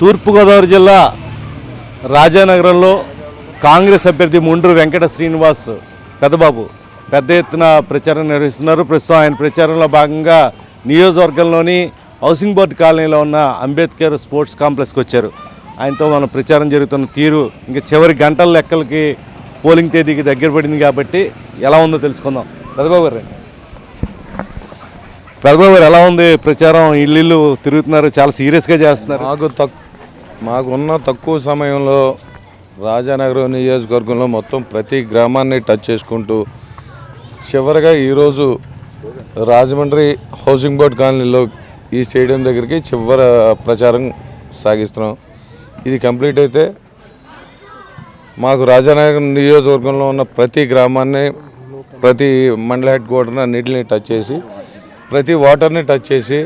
తూర్పుగోదావరి జిల్లా రాజానగరంలో కాంగ్రెస్ అభ్యర్థి ముండ్రు వెంకట శ్రీనివాస్ పెద్దబాబు పెద్ద ఎత్తున ప్రచారం నిర్వహిస్తున్నారు. ప్రస్తుతం ఆయన ప్రచారంలో భాగంగా నియోజకవర్గంలోని హౌసింగ్ బోర్డు కాలనీలో ఉన్న అంబేద్కర్ స్పోర్ట్స్ కాంప్లెక్స్కి వచ్చారు. ఆయనతో మనం ప్రచారం జరుగుతున్న తీరు ఇంకా చివరి గంటల లెక్కలకి పోలింగ్ తేదీకి దగ్గర పడింది కాబట్టి ఎలా ఉందో తెలుసుకుందాం. పెద్దబాబు గారు పెద్దబాబు గారు ఎలా ఉంది ప్రచారం? ఇల్లు తిరుగుతున్నారు చాలా సీరియస్గా చేస్తున్నారు. నాకు తక్కువ మాకున్న తక్కువ సమయంలో రాజానగరం నియోజకవర్గంలో మొత్తం ప్రతి గ్రామాన్ని టచ్ చేసుకుంటూ చివరగా ఈరోజు రాజమండ్రి హౌసింగ్ బోర్డ్ కాలనీలో ఈ స్టేడియం దగ్గరికి చివరి ప్రచారం సాగిస్తున్నాం. ఇది కంప్లీట్ అయితే మాకు రాజానగరం నియోజకవర్గంలో ఉన్న ప్రతి గ్రామాన్ని ప్రతి మండల హెడ్ క్వార్టర్ని అన్నింటిని టచ్ చేసి ప్రతి వాటర్ని టచ్ చేసి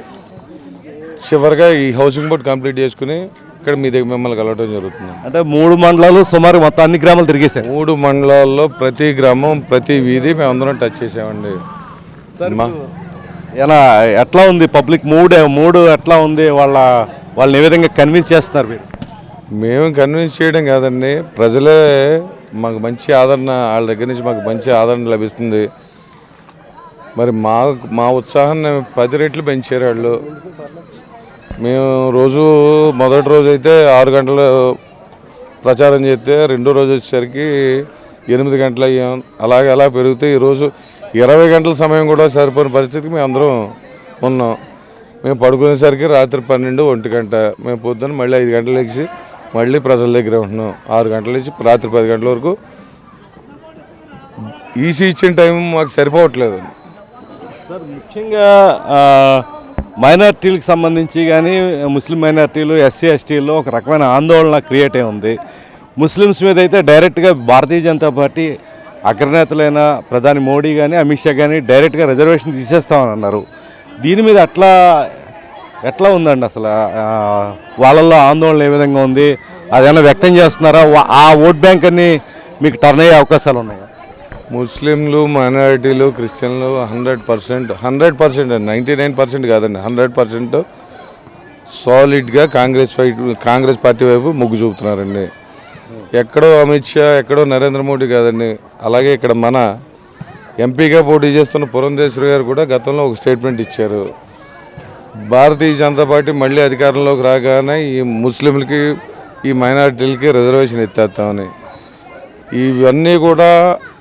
చివరిగా ఈ హౌసింగ్ బోర్డ్ కంప్లీట్ చేసుకుని ఇక్కడ మీ దగ్గర మిమ్మల్ని కలవడం జరుగుతుంది? అంటే మూడు మండలాలు సుమారు మొత్తం అన్ని గ్రామాలు తిరిగేశారు. మూడు మండలాల్లో ప్రతి గ్రామం ప్రతి వీధి మేమందరం టచ్ చేసామండి. ఎలా ఎట్లా ఉంది పబ్లిక్ మూడ్ మూడు ఎట్లా ఉంది? వాళ్ళ వాళ్ళని ఏ విధంగా కన్విన్స్ చేస్తున్నారు మీరు? మేము కన్విన్స్ చేయడం కాదండి. ప్రజలే మాకు మంచి ఆదరణ వాళ్ళ దగ్గర నుంచి మాకు మంచి ఆదరణ లభిస్తుంది. మరి మా మా ఉత్సాహాన్ని పది రెట్లు పెంచారు వాళ్ళు. మేము రోజు మొదటి రోజు అయితే ఆరు గంటలు ప్రచారం చేస్తే రెండో రోజు వచ్చేసరికి ఎనిమిది గంటలు అయ్యాం. అలాగే అలా పెరిగితే ఈరోజు ఇరవై గంటల సమయం కూడా సరిపోయిన పరిస్థితికి మేము అందరం ఉన్నాం. మేము పడుకునేసరికి రాత్రి పన్నెండు ఒంటి గంట. మేము పొద్దున్న మళ్ళీ ఐదు గంటలు లేచి మళ్ళీ ప్రజల దగ్గర ఉంటున్నాం. ఆరు గంటల నుంచి రాత్రి పది గంటల వరకు ఈసీ ఇచ్చిన టైం మాకు సరిపోవట్లేదు. ముఖ్యంగా మైనార్టీలకు సంబంధించి కానీ ముస్లిం మైనార్టీలు ఎస్సీ ఎస్టీల్లో ఒక రకమైన ఆందోళన క్రియేట్ అయి ఉంది. ముస్లిమ్స్ మీద అయితే డైరెక్ట్గా భారతీయ జనతా పార్టీ అగ్రనేతలైన ప్రధాని మోడీ కానీ అమిత్ షా కానీ డైరెక్ట్గా రిజర్వేషన్ తీసేస్తామని అన్నారు. దీని మీద అట్లా ఎట్లా ఉందండి అసలు? వాళ్ళల్లో ఆందోళన ఏ విధంగా ఉంది? అదేమైనా వ్యక్తం చేస్తున్నారా? ఆ ఓట్ బ్యాంక్ అన్ని మీకు టర్న్ అయ్యే అవకాశాలు ఉన్నాయా? ముస్లింలు మైనారిటీలు క్రిస్టియన్లు హండ్రెడ్ పర్సెంట్ హండ్రెడ్ పర్సెంట్ అండి నైంటీ నైన్ పర్సెంట్ కాదండి హండ్రెడ్ పర్సెంట్ సాలిడ్గా కాంగ్రెస్ ఫైట్ కాంగ్రెస్ పార్టీ వైపు మొగ్గు చూపుతున్నారండి. ఎక్కడో అమిత్ షా ఎక్కడో నరేంద్ర మోడీ కాదండి అలాగే ఇక్కడ మన ఎంపీగా పోటీ చేస్తున్న పురంధేశ్వరి గారు కూడా గతంలో ఒక స్టేట్మెంట్ ఇచ్చారు. భారతీయ జనతా పార్టీ మళ్ళీ అధికారంలోకి రాగానే ఈ ముస్లింలకి ఈ మైనారిటీలకి రిజర్వేషన్ ఎత్తేస్తామని. ఇవన్నీ కూడా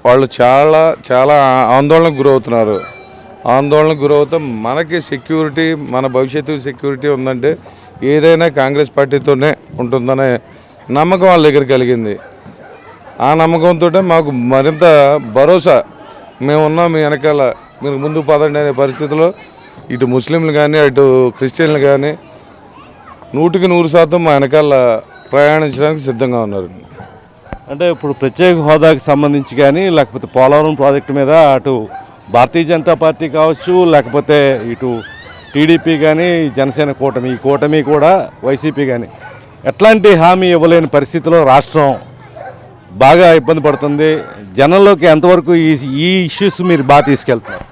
వాళ్ళు చాలా చాలా ఆందోళనకు గురవుతున్నారు. ఆందోళనకు గురవుతూ మనకి సెక్యూరిటీ మన భవిష్యత్తు సెక్యూరిటీ ఉందంటే ఏదైనా కాంగ్రెస్ పార్టీతోనే ఉంటుందనే నమ్మకం వాళ్ళ దగ్గర కలిగింది. ఆ నమ్మకంతో మాకు మరింత భరోసా. మేము ఉన్నాం మీ వెనకాల మీరు ముందు పదండి అనే పరిస్థితిలో ఇటు ముస్లింలు కానీ అటు క్రిస్టియన్లు కానీ నూటికి నూరు శాతం మా వెనకాల ప్రయాణించడానికి సిద్ధంగా ఉన్నారు. అంటే ఇప్పుడు ప్రత్యేక హోదాకి సంబంధించి కానీ లేకపోతే పోలవరం ప్రాజెక్టు మీద అటు భారతీయ జనతా పార్టీ కావచ్చు లేకపోతే ఇటు టీడీపీ కానీ జనసేన కూటమి ఈ కూటమి కూడా వైసీపీ కానీ ఎట్లాంటి హామీ ఇవ్వలేని పరిస్థితిలో రాష్ట్రం బాగా ఇబ్బంది పడుతుంది. జనంలోకి ఎంతవరకు ఈ ఈ ఇష్యూస్ మీరు బాగా తీసుకెళ్తున్నారు?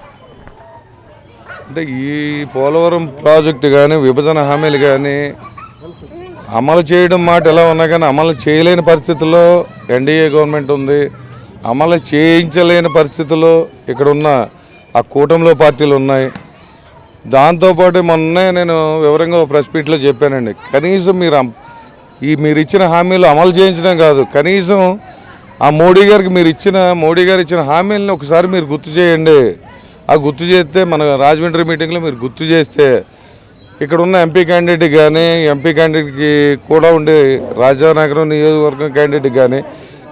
అంటే ఈ పోలవరం ప్రాజెక్టు కానీ విభజన హామీలు కానీ అమలు చేయడం మాట ఎలా ఉన్నా కానీ అమలు చేయలేని పరిస్థితుల్లో ఎన్డీఏ గవర్నమెంట్ ఉంది. అమలు చేయించలేని పరిస్థితుల్లో ఇక్కడ ఉన్న ఆ కూటమిలో పార్టీలు ఉన్నాయి. దాంతోపాటు మొన్నే నేను వివరంగా ప్రెస్ మీట్లో చెప్పానండి. కనీసం మీరు ఈ మీరు ఇచ్చిన హామీలు అమలు చేయించడం కాదు. కనీసం ఆ మోడీ గారికి మీరు ఇచ్చిన మోడీ గారు ఇచ్చిన హామీలను ఒకసారి మీరు గుర్తు చేయండి. ఆ గుర్తు చేస్తే మన రాజమండ్రి మీటింగ్లో మీరు గుర్తు చేస్తే ఇక్కడ ఉన్న ఎంపీ క్యాండిడేట్ కానీ ఎంపీ క్యాండిడేట్కి కూడా ఉండే రాజానగరం నియోజకవర్గం క్యాండిడేట్ కానీ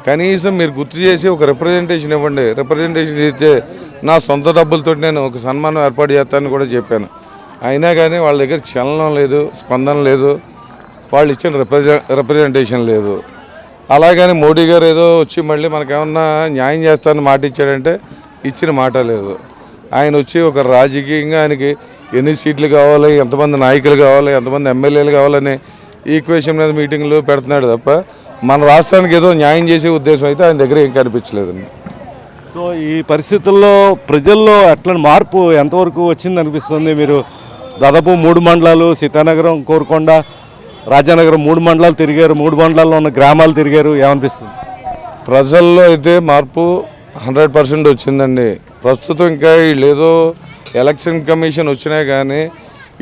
కనీసం మీరు గుర్తు చేసి ఒక రిప్రజెంటేషన్ ఇవ్వండి. రిప్రజెంటేషన్ ఇస్తే నా సొంత డబ్బులతో నేను ఒక సన్మానం ఏర్పాటు చేస్తానని కూడా చెప్పాను. అయినా కానీ వాళ్ళ దగ్గర చలనం లేదు స్పందన లేదు వాళ్ళు ఇచ్చిన రిప్రజె రిప్రజెంటేషన్ లేదు. అలాగని మోడీ గారు ఏదో వచ్చి మళ్ళీ మనకేమన్నా న్యాయం చేస్తానని మాట ఇచ్చాడంటే ఇచ్చిన మాట లేదు. ఆయన వచ్చి ఒక రాజకీయంగా ఆయనకి ఎన్ని సీట్లు కావాలి ఎంతమంది నాయకులు కావాలి ఎంతమంది ఎమ్మెల్యేలు కావాలని ఈక్వేషన్ మీద మీటింగ్లు పెడుతున్నాడు తప్ప మన రాష్ట్రానికి ఏదో న్యాయం చేసే ఉద్దేశం అయితే ఆయన దగ్గర ఏం కనిపించలేదండి సో ఈ పరిస్థితుల్లో ప్రజల్లో ఎట్లా మార్పు ఎంతవరకు వచ్చింది అనిపిస్తుంది? మీరు దాదాపు మూడు మండలాలు సీతానగరం కోరుకొండ రాజానగరం మూడు మండలాలు తిరిగారు మూడు మండలాల్లో ఉన్న గ్రామాలు తిరిగారు ఏమనిపిస్తుంది? ప్రజల్లో అయితే మార్పు హండ్రెడ్ పర్సెంట్ వచ్చిందండి. ప్రస్తుతం ఇంకా వీళ్ళు ఏదో ఎలక్షన్ కమిషన్ వచ్చినా కానీ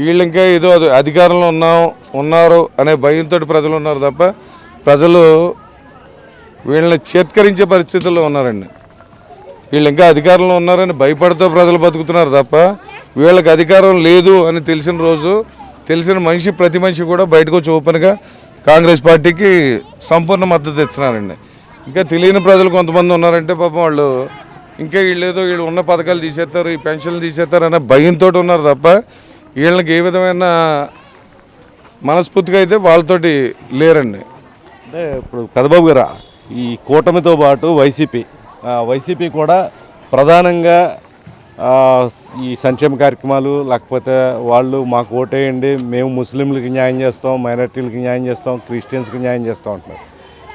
వీళ్ళు ఇంకా ఏదో అది అధికారంలో ఉన్నాం ఉన్నారు అనే భయంతో ప్రజలు ఉన్నారు తప్ప ప్రజలు వీళ్ళని చేత్కరించే పరిస్థితుల్లో ఉన్నారండి. వీళ్ళు ఇంకా అధికారంలో ఉన్నారని భయపడుతూ ప్రజలు బతుకుతున్నారు తప్ప వీళ్ళకి అధికారం లేదు అని తెలిసిన రోజు తెలిసిన మనిషి ప్రతి మనిషి కూడా బయటకు వచ్చి ఓపెన్గా కాంగ్రెస్ పార్టీకి సంపూర్ణ మద్దతు ఇస్తున్నారండి. ఇంకా తెలియని ప్రజలు కొంతమంది ఉన్నారంటే పాపం వాళ్ళు ఇంకా వీళ్ళు ఏదో వీళ్ళు ఉన్న పథకాలు తీసేస్తారు ఈ పెన్షన్లు తీసేస్తారు అనే భయంతో ఉన్నారు తప్ప వీళ్ళకి ఏ విధమైన మనస్ఫూర్తిగా అయితే వాళ్ళతోటి లేరండి. అంటే ఇప్పుడు పెదబాబు గారు ఈ కూటమితో పాటు వైసీపీ వైసీపీ కూడా ప్రధానంగా ఈ సంక్షేమ కార్యక్రమాలు లేకపోతే వాళ్ళు మాకు ఓటేయండి మేము ముస్లింలకి న్యాయం చేస్తాం మైనార్టీలకి న్యాయం చేస్తాం క్రిస్టియన్స్కి న్యాయం చేస్తాం అంటున్నారు.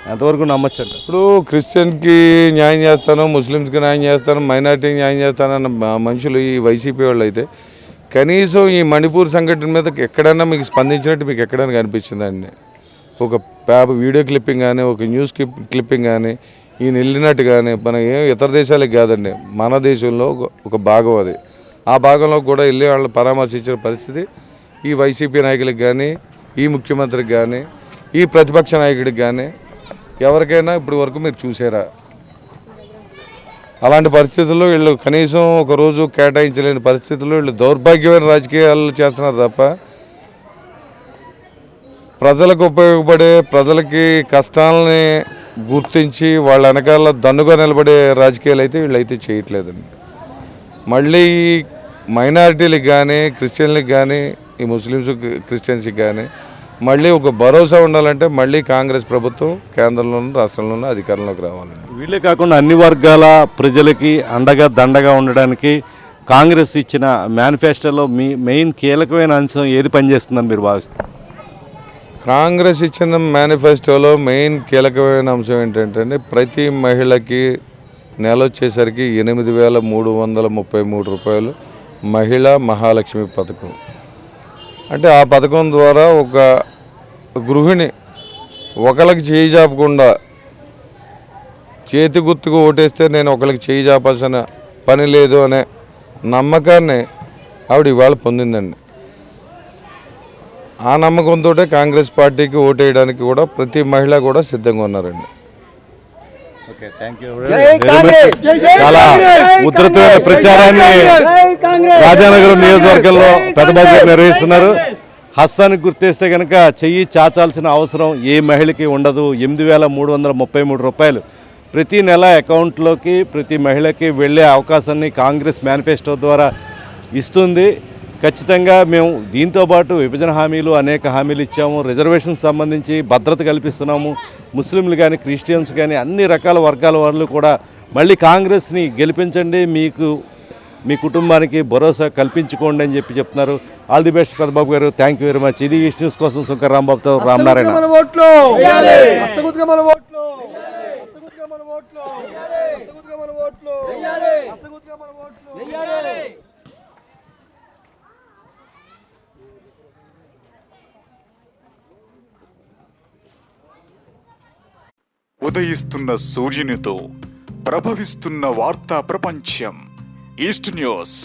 ఎంతవరకు నమ్మచ్చండి ఇప్పుడు క్రిస్టియన్కి న్యాయం చేస్తాను ముస్లిమ్స్కి న్యాయం చేస్తాను మైనార్టీకి న్యాయం చేస్తానన్న మ- మనుషులు ఈ వైసీపీ వాళ్ళు అయితే కనీసం ఈ మణిపూర్ సంఘటన మీద ఎక్కడైనా మీకు స్పందించినట్టు మీకు ఎక్కడైనా కనిపించిందండి ఒక పేప వీడియో క్లిప్పింగ్ కానీ ఒక న్యూస్ క్లిప్ క్లిప్పింగ్ కానీ ఈయన వెళ్ళినట్టు కానీ మన ఏం ఇతర దేశాలకు కాదండి మన దేశంలో ఒక- భాగం అది. ఆ భాగంలో కూడా వెళ్ళి వాళ్ళు పరామర్శించిన పరిస్థితి ఈ వైసీపీ నాయకులకు కానీ ఈ ముఖ్యమంత్రికి కానీ ఈ ప్రతిపక్ష నాయకుడికి కానీ ఎవరికైనా ఇప్పటి వరకు మీరు చూసారా అలాంటి పరిస్థితుల్లో వీళ్ళు కనీసం ఒక రోజు కేటాయించలేని పరిస్థితుల్లో వీళ్ళు దౌర్భాగ్యమైన రాజకీయాలు చేస్తున్నారు తప్ప ప్రజలకు ఉపయోగపడే ప్రజలకి కష్టాలని గుర్తించి వాళ్ళ వెనకాల దన్నుగా నిలబడే రాజకీయాలు అయితే వీళ్ళైతే చేయట్లేదండి. మళ్ళీ మైనారిటీలకు కానీ క్రిస్టియన్లకు కానీ ఈ ముస్లిమ్స్ క్రిస్టియన్స్కి కానీ మళ్ళీ ఒక భరోసా ఉండాలంటే మళ్ళీ కాంగ్రెస్ ప్రభుత్వం కేంద్రంలోనూ రాష్ట్రంలోనూ అధికారంలోకి రావాలండి వీళ్ళే కాకుండా అన్ని వర్గాల ప్రజలకి అండగా దండగా ఉండడానికి కాంగ్రెస్ ఇచ్చిన మేనిఫెస్టోలో మీ మెయిన్ కీలకమైన అంశం ఏది పనిచేస్తుందని మీరు భావిస్తారు కాంగ్రెస్ ఇచ్చిన మేనిఫెస్టోలో మెయిన్ కీలకమైన అంశం ఏంటంటే ప్రతి మహిళకి నెల వచ్చేసరికి ఎనిమిది వేల మూడు వందల ముప్పై మూడు రూపాయలు మహిళా మహాలక్ష్మి పథకం. అంటే ఆ పథకం ద్వారా ఒక గృహిణి ఒకళ్ళకి చేయి చాపకుండా చేతి గుర్తుకు ఓటేస్తే నేను ఒకళ్ళకి చేయి చాపాల్సిన పని లేదు అనే నమ్మకాన్ని ఆవిడ ఇవాళ పొందిందండి. ఆ నమ్మకంతో కాంగ్రెస్ పార్టీకి ఓటేయడానికి కూడా ప్రతి మహిళ కూడా సిద్ధంగా ఉన్నారండి. చాలా ఉధృతమైన ప్రచారాన్ని రాజానగరం నియోజకవర్గంలో పెద్దబాబు గారు నిర్వహిస్తున్నారు. హస్తానికి గుర్తేస్తే కనుక చెయ్యి చాచాల్సిన అవసరం ఏ మహిళకి ఉండదు. ఎనిమిది వేల మూడు వందల ముప్పై మూడు రూపాయలు. ప్రతి నెల అకౌంట్లోకి ప్రతి మహిళకి వెళ్ళే అవకాశాన్ని కాంగ్రెస్ మేనిఫెస్టో ద్వారా ఇస్తుంది. ఖచ్చితంగా మేము దీంతో పాటు విభజన హామీలు అనేక హామీలు ఇచ్చాము. రిజర్వేషన్ సంబంధించి భద్రత కల్పిస్తున్నాము. ముస్లింలు కానీ క్రిస్టియన్స్ కానీ అన్ని రకాల వర్గాల వాళ్ళు కూడా మళ్ళీ కాంగ్రెస్ని గెలిపించండి. మీకు మీ కుటుంబానికి భరోసా కల్పించుకోండి అని చెప్పి చెప్తున్నారు. ఆల్ ది బెస్ట్ పెద్దబాబు గారు. థ్యాంక్ యూ వెరీ మచ్ ఇది ఈస్ట్ న్యూస్ కోసం శంకర్ రాంబాబుతో రామనారాయణ మన ఓట్లు. హస్తగుద్దుగా మన ఓట్లు. హస్తగుద్దుగా మన ఓట్లు. హస్తగుద్దుగా మన ఓట్లు. హస్తగుద్దుగా మన ఓట్లు. ఉదయిస్తున్న సూర్యునితో ప్రభవిస్తున్న వార్తా ప్రపంచం. East news